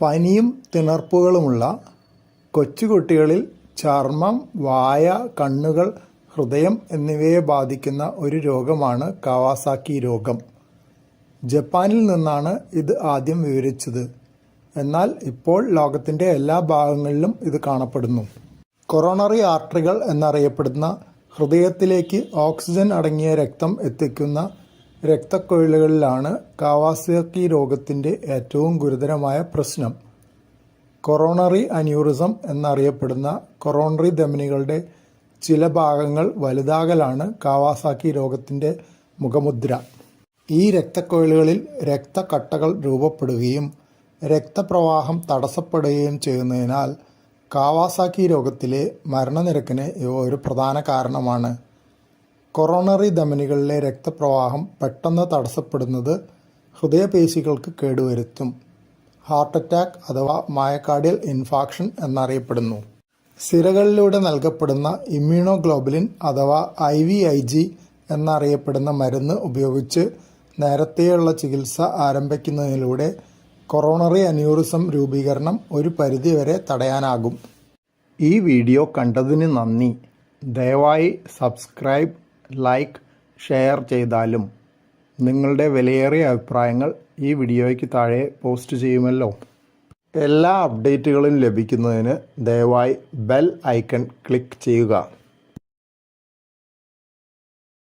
പനിയും തിണർപ്പുകളുമുള്ള കൊച്ചുകുട്ടികളിൽ ചർമ്മം വായ കണ്ണുകൾ ഹൃദയം എന്നിവയെ ബാധിക്കുന്ന ഒരു രോഗമാണ് കവാസാക്കി രോഗം. ജപ്പാനിൽ നിന്നാണ് ഇത് ആദ്യം വിവരിച്ചത്. എന്നാൽ ഇപ്പോൾ ലോകത്തിന്റെ എല്ലാ ഭാഗങ്ങളിലും ഇത് കാണപ്പെടുന്നു. കൊറോണറി ആർട്ടറികൾ എന്നറിയപ്പെടുന്ന ഹൃദയത്തിലേക്ക് ഓക്സിജൻ അടങ്ങിയ രക്തം എത്തിക്കുന്ന രക്തക്കൊഴലുകളിലാണ് കാവാസാക്കി രോഗത്തിന്റെ ഏറ്റവും ഗുരുതരമായ പ്രശ്നം. കൊറോണറി അന്യൂറിസം എന്നറിയപ്പെടുന്ന കൊറോണറി ധമനികളുടെ ചില ഭാഗങ്ങൾ വലുതാകലാണ് കാവാസാക്കി രോഗത്തിന്റെ മുഖമുദ്ര. ഈ രക്തക്കൊഴലുകളിൽ രക്തക്കട്ടകൾ രൂപപ്പെടുകയും രക്തപ്രവാഹം തടസ്സപ്പെടുകയും ചെയ്യുന്നതിനാൽ കാവാസാക്കി രോഗത്തിലെ മരണനിരക്കിന് ഇവ ഒരു പ്രധാന കാരണമാണ്. കൊറോണറി ധമനികളിലെ രക്തപ്രവാഹം പെട്ടെന്ന് തടസ്സപ്പെടുന്നത് ഹൃദയപേശികൾക്ക് കേടുവരുത്തും. ഹാർട്ട് അറ്റാക്ക് അഥവാ മയക്കാർഡിയൽ ഇൻഫാക്ഷൻ എന്നറിയപ്പെടുന്നു. സിരകളിലൂടെ നൽകപ്പെടുന്ന ഇമ്മ്യൂണോഗ്ലോബുലിൻ അഥവാ ഐ വി ഐ ജി എന്നറിയപ്പെടുന്ന മരുന്ന് ഉപയോഗിച്ച് നേരത്തെയുള്ള ചികിത്സ ആരംഭിക്കുന്നതിലൂടെ കൊറോണറി അന്യൂറിസം രൂപീകരണം ഒരു പരിധിവരെ തടയാനാകും. ഈ വീഡിയോ കണ്ടതിന് നന്ദി. ദയവായി സബ്സ്ക്രൈബ് ലൈക്ക് ഷെയർ ചെയ്താലും നിങ്ങളുടെ വിലയേറിയ അഭിപ്രായങ്ങൾ ഈ വീഡിയോയ്ക്ക് താഴെ പോസ്റ്റ് ചെയ്യുമല്ലോ. എല്ലാ അപ്ഡേറ്റുകളും ലഭിക്കുന്നതിന് ദയവായി ബെൽ ഐക്കൺ ക്ലിക്ക് ചെയ്യുക.